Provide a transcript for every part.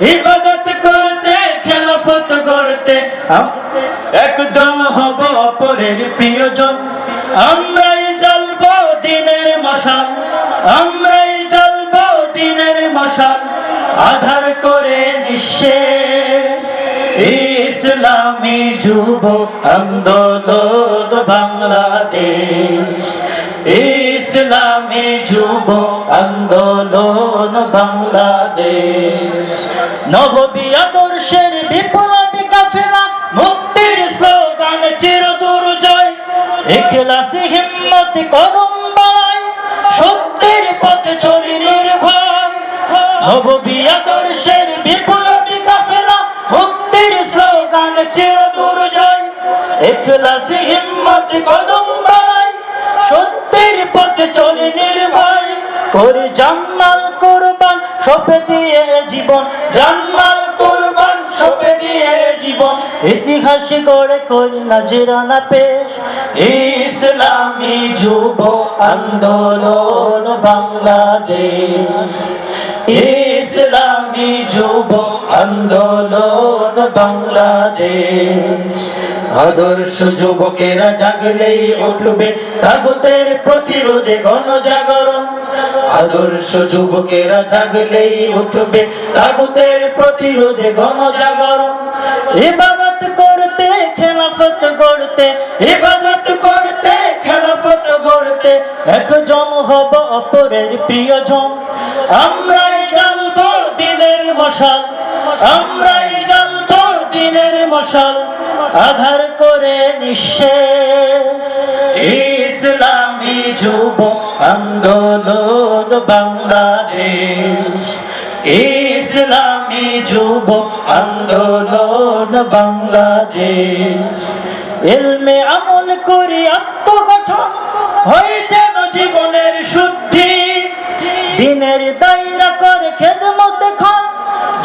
ইবাদত করতে, খেলাফত করতে। একজন হব অপরের প্রিয়জন। আমরাই জ্বলবো দিনের মশাল। আমরাই জ্বলবো দিনের মশাল। আধার করে নিঃশেষ। ইসলামী যুব আন্দোলন বাংলাদেশ। ইসলামী যুব আন্দোলন বাংলাদেশ। নববী আদর্শের বিপ্লবী কাফেলা, মুক্তির স্লোগান চির দুর্জয় ইখলাসি হিম্মত কদম বাড়ায়, সত্যের পথে চলি নির্ভয়। নববী আদর্শের বিপ্লবী কাফেলা, মুক্তির স্লোগান চির দুর্জয় ইখলাসি হিম্মত কদম বাড়ায়, সত্যের পথে চলে নির্ভয়। করে কোরবান সপে দিয়ে জীবন জান্নাল কোরবান সপে দিয়ে জীবন। ইতিহাস করি নাজিরানা পেশ। ইসলামী যুব আন্দোলন বাংলাদেশ। ইসলামী যুব আন্দোলন বাংলাদেশ। আদর্শ যুবকেরা জাগলেই উঠবে তাগুতের প্রতিরোধে গণজাগরণ। আদর্শ যুবকেরা জাগলেই উঠবে তাগুতের প্রতিরোধে গণজাগরণ ইবাদত করতে, খেলাফত গড়তে, ইবাদত করতে, খেলাফত গড়তে একজন হব অপরের প্রিয়জন। আমরাই জ্বালবো দিনের মশাল, আমরাই জ্বালবো দিনের মশাল, আধার করে নিঃশেষ। ইসলামী যুব আন্দোলন বাংলাদেশ, ইসলামী যুব আন্দোলন বাংলাদেশ। ইলমে আমল করি, আত্মগঠন হয়ে যেন জীবনের শুদ্ধি। দিনের দায়রা করে, খেদমত দেখান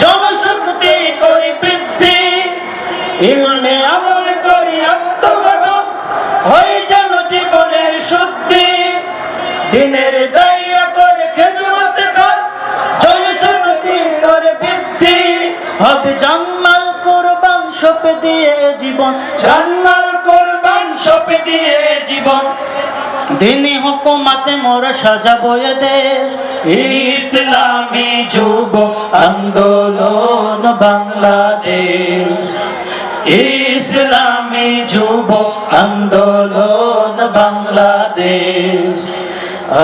জনশক্তি করি বৃদ্ধি। ইলমে আমল করি, আত্মগঠন হয়ে যেন জীবনের শুদ্ধি। দিনের হবে জান্নাল কোরবান সপে দিয়ে জীবন। জান্নাল কোরবান সপে দিয়ে জীবন। দিনী হুকুমাতে মোর সাজাবো দেশ। ইসলামী যুব আন্দোলন বাংলাদেশ। ইসলামী যুব আন্দোলন বাংলাদেশ।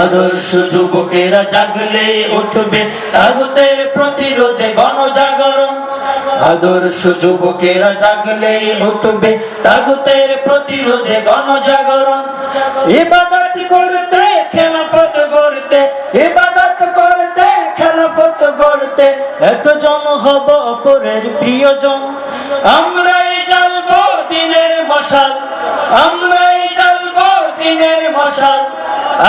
আদর্শ যুবকেরা জাগলে উঠবে তাগুতের প্রতিরোধে গণজাগরণ। আদর্শ যুবকেরা জাগলে উঠবে তাগুতের প্রতিরোধে গণজাগরণ। ইবাদত করতে, খেলাফত গড়তে, ইবাদত করতে, খেলাফত গড়তে একজন হব অপরের প্রিয়জন। আমরাই জ্বালবো দিনের মশাল, আমরাই জ্বালবো দিনের মশাল,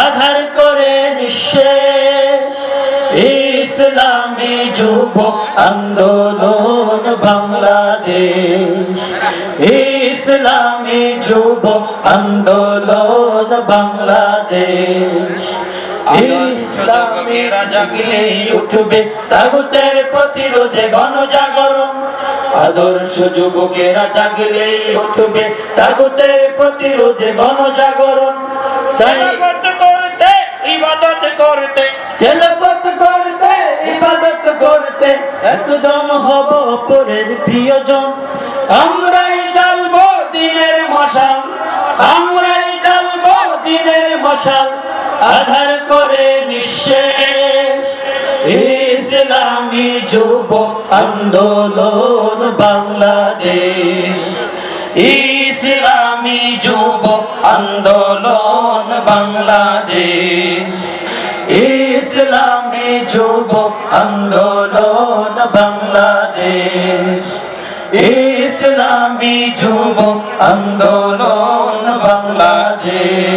আধার করে নিঃশেষ। ইসলামী যুব আন্দোলন যুব আন্দোলন বাংলাদেশ। ইসলামীরা জাগলে উঠবে তাগুতের প্রতিরোধে গণজাগরণ। আদর্শ যুবকেরা জাগলে উঠবে তাগুতের প্রতিরোধে গণজাগরণ। তাই ইবাদত করতে ইবাদত করতে। খেলাফত করতে ইবাদত করতে একজন হব অপরের প্রিয়জন। মশাল আমরাই জ্বালবো দিনের মশাল, আধার করে নিঃশেষ। ইসলামী যুব আন্দোলন বাংলাদেশ। ইসলামী যুব আন্দোলন বাংলাদেশ। ইসলামী যুব আন্দোলন বাংলাদেশ। ইসলামী যুব আন্দোলন বাংলাদেশ।